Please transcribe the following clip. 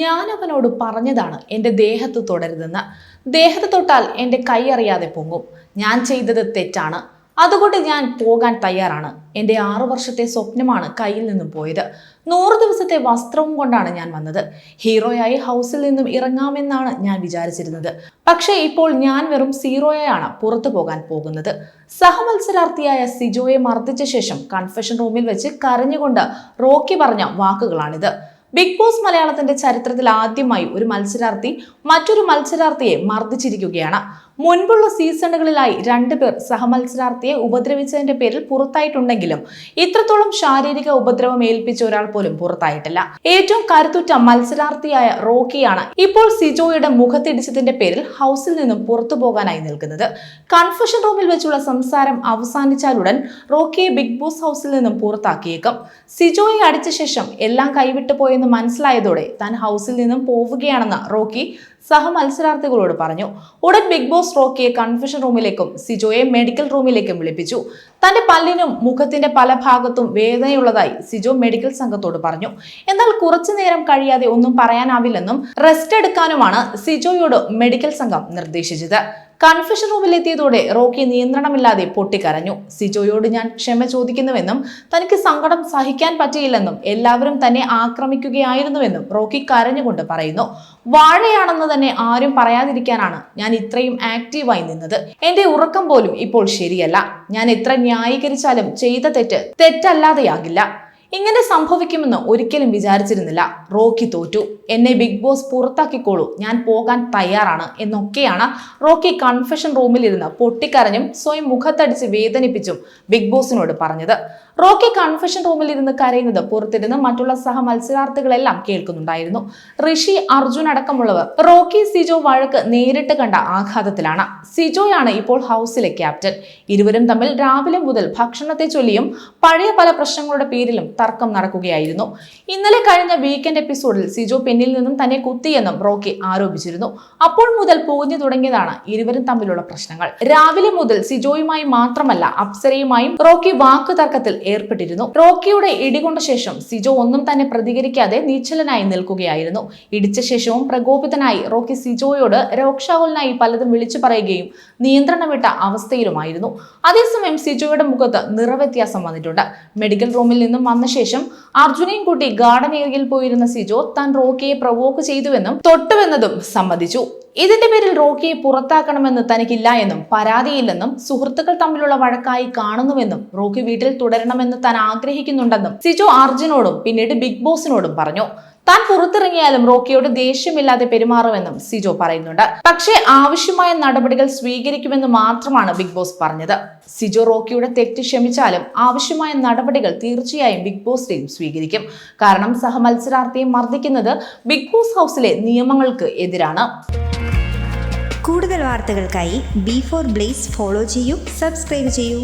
ഞാൻ അവനോട് പറഞ്ഞതാണ് എന്റെ ദേഹത്ത് തുടരുതെന്ന്. ദേഹത്ത് തൊട്ടാൽ എന്റെ കൈ അറിയാതെ പൊങ്ങും. ഞാൻ ചെയ്തത് തെറ്റാണ്. അതുകൊണ്ട് ഞാൻ പോകാൻ തയ്യാറാണ്. എന്റെ ആറു വർഷത്തെ സ്വപ്നമാണ് കയ്യിൽ നിന്നും പോയത്. നൂറ് ദിവസത്തെ വസ്ത്രവും കൊണ്ടാണ് ഞാൻ വന്നത്. ഹീറോയായി ഹൗസിൽ നിന്നും ഇറങ്ങാമെന്നാണ് ഞാൻ വിചാരിച്ചിരുന്നത്. പക്ഷേ ഇപ്പോൾ ഞാൻ വെറും സീറോയാണ് പുറത്തു പോകാൻ പോകുന്നത്. സഹമത്സരാർത്ഥിയായ സിജോയെ മർദ്ദിച്ച ശേഷം കൺഫെഷൻ റൂമിൽ വെച്ച് കരഞ്ഞുകൊണ്ട് റോക്കി പറഞ്ഞ വാക്കുകളാണിത്. ബിഗ് ബോസ് മലയാളത്തിന്റെ ചരിത്രത്തിൽ ആദ്യമായി ഒരു മത്സരാർത്ഥി മറ്റൊരു മത്സരാർത്ഥിയെ മർദ്ദിച്ചിരിക്കുകയാണ്. മുൻപുള്ള സീസണുകളിലായി രണ്ടുപേർ സഹമത്സരാർത്ഥിയെ ഉപദ്രവിച്ചതിന്റെ പേരിൽ പുറത്തായിട്ടുണ്ടെങ്കിലും ഇത്രത്തോളം ശാരീരിക ഉപദ്രവം ഏൽപ്പിച്ച ഒരാൾ പോലും പുറത്തായിട്ടില്ല. ഏറ്റവും കരുത്തുറ്റ മത്സരാർത്ഥിയായ റോക്കിയാണ് ഇപ്പോൾ സിജോയുടെ മുഖത്തിടിച്ചതിന്റെ പേരിൽ ഹൗസിൽ നിന്നും പുറത്തു പോകാനായി നിൽക്കുന്നത്. കൺഫ്യൂഷൻ റൂമിൽ വെച്ചുള്ള സംസാരം അവസാനിച്ചാലുടൻ റോക്കിയെ ബിഗ് ബോസ് ഹൗസിൽ നിന്നും പുറത്താക്കിയേക്കും. സിജോയെ അടിച്ച ശേഷം എല്ലാം കൈവിട്ടു പോയെന്ന് മനസ്സിലായതോടെ താൻ ഹൗസിൽ നിന്നും പോവുകയാണെന്ന് റോക്കി സഹമത്സരാർത്ഥികളോട് പറഞ്ഞു. ഉടൻ ബിഗ് ബോസ് റോക്കിയെ കൺഫ്യൂഷൻ റൂമിലേക്കും സിജോയെ മെഡിക്കൽ റൂമിലേക്കും വിളിപ്പിച്ചു. തന്റെ പല്ലിനും മുഖത്തിന്റെ പല ഭാഗത്തും വേദനയുള്ളതായി സിജോ മെഡിക്കൽ സംഘത്തോട് പറഞ്ഞു. എന്നാൽ കുറച്ചു നേരം കഴിയാതെ ഒന്നും പറയാനാവില്ലെന്നും റെസ്റ്റ് എടുക്കാനുമാണ് സിജോയോട് മെഡിക്കൽ സംഘം നിർദ്ദേശിച്ചത്. കൺഫ്യൂഷൻ റൂമിലെത്തിയതോടെ റോക്കി നിയന്ത്രണമില്ലാതെ പൊട്ടിക്കരഞ്ഞു. സിജോയോട് ഞാൻ ക്ഷമ ചോദിക്കുന്നുവെന്നും തനിക്ക് സങ്കടം സഹിക്കാൻ പറ്റിയില്ലെന്നും എല്ലാവരും തന്നെ ആക്രമിക്കുകയായിരുന്നുവെന്നും റോക്കി കരഞ്ഞുകൊണ്ട് പറയുന്നു. വാഴയാണെന്ന് തന്നെ ആരും പറയാതിരിക്കാനാണ് ഞാൻ ഇത്രയും ആക്റ്റീവായി നിന്നത്. എന്റെ ഉറക്കം പോലും ഇപ്പോൾ ശരിയല്ല. ഞാൻ എത്ര ന്യായീകരിച്ചാലും ചെയ്ത തെറ്റ് തെറ്റല്ലാതെയാകില്ല. ഇങ്ങനെ സംഭവിക്കുമെന്ന് ഒരിക്കലും വിചാരിച്ചിരുന്നില്ല. റോക്കി തോറ്റു. എന്നെ ബിഗ് ബോസ് പുറത്താക്കിക്കോളൂ. ഞാൻ പോകാൻ തയ്യാറാണ് എന്നൊക്കെയാണ് റോക്കി കൺഫെഷൻ റൂമിലിരുന്ന് പൊട്ടിക്കരഞ്ഞും സ്വയം മുഖത്തടിച്ച് വേദനിപ്പിച്ചും ബിഗ് ബോസിനോട് പറഞ്ഞത്. റോക്കി കൺഫെഷൻ റൂമിൽ ഇരുന്ന് കരയുന്നത് പുറത്തിരുന്ന് മറ്റുള്ള സഹ മത്സരാർത്ഥികളെല്ലാം കേൾക്കുന്നുണ്ടായിരുന്നു. ഋഷി അർജുൻ അടക്കമുള്ളവർ റോക്കി സിജോ വഴക്ക് നേരിട്ട് കണ്ട ആഘാതത്തിലാണ്. സിജോയാണ് ഇപ്പോൾ ഹൗസിലെ ക്യാപ്റ്റൻ. ഇരുവരും തമ്മിൽ രാവിലെ മുതൽ ഭക്ഷണത്തെ ചൊല്ലിയും പഴയ പല പ്രശ്നങ്ങളുടെ പേരിലും തർക്കം നടക്കുകയായിരുന്നു. ഇന്നലെ കഴിഞ്ഞ വീക്കെൻഡ് എപ്പിസോഡിൽ സിജോ പെന്നിൽ നിന്നും തന്നെ കുത്തിയെന്നും റോക്കി ആരോപിച്ചിരുന്നു. അപ്പോൾ മുതൽ പോഞ്ഞു തുടങ്ങിയതാണ് ഇരുവരും തമ്മിലുള്ള പ്രശ്നങ്ങൾ. രാവിലെ മുതൽ സിജോയുമായി മാത്രമല്ല അപ്സരയുമായും റോക്കി വാക്കു തർക്കത്തിൽ ഏർപ്പെട്ടിരുന്നു. റോക്കിയുടെ ഇടികൊണ്ട ശേഷം സിജോ ഒന്നും തന്നെ പ്രതികരിക്കാതെ നീച്ചലനായി നിൽക്കുകയായിരുന്നു. ഇടിച്ച ശേഷവും പ്രകോപിതനായി റോക്കി സിജോയോട് രോക്ഷാകുലനായി പലതും വിളിച്ചു പറയുകയും നിയന്ത്രണം വിട്ട അവസ്ഥയിലുമായിരുന്നു. അതേസമയം സിജോയുടെ മുഖത്ത് നിറവ്യത്യാസം വന്നിട്ടുണ്ട്. മെഡിക്കൽ റൂമിൽ നിന്നും വന്ന ശേഷം അർജുനെയും ഗാർഡൻ ഏരിയയിൽ പോയിരുന്ന സിജോ താൻ റോക്കിയെ പ്രവോക്ക് ചെയ്തുവെന്നും തൊട്ടുവെന്നതും സമ്മതിച്ചു. ഇതിന്റെ പേരിൽ റോക്കിയെ പുറത്താക്കണമെന്ന് തനിക്കില്ല എന്നും പരാതിയില്ലെന്നും സുഹൃത്തുക്കൾ തമ്മിലുള്ള വഴക്കായി കാണുന്നുവെന്നും റോക്കി വീട്ടിൽ തുടരണമെന്ന് താൻ ആഗ്രഹിക്കുന്നുണ്ടെന്നും സിജോ അർജുനോടും പിന്നീട് ബിഗ് ബോസിനോടും പറഞ്ഞു. താൻ പുറത്തിറങ്ങിയാലും റോക്കിയോട് ദേഷ്യമില്ലാതെ പെരുമാറുമെന്നും സിജോ പറയുന്നുണ്ട്. പക്ഷേ ആവശ്യമായ നടപടികൾ സ്വീകരിക്കുമെന്ന് മാത്രമാണ് ബിഗ് ബോസ് പറഞ്ഞത്. സിജോ റോക്കിയുടെ തെറ്റ് ക്ഷമിച്ചാലും ആവശ്യമായ നടപടികൾ തീർച്ചയായും ബിഗ് ബോസ് ടീം സ്വീകരിക്കും. കാരണം സഹമത്സരാർത്ഥിയെ മർദ്ദിക്കുന്നത് ബിഗ് ബോസ് ഹൗസിലെ നിയമങ്ങൾക്ക് എതിരാണ്. കൂടുതൽ വാർത്തകൾക്കായി ബി ഫോർ ബ്ലേസ് ഫോളോ ചെയ്യൂ സബ്സ്ക്രൈബ് ചെയ്യൂ.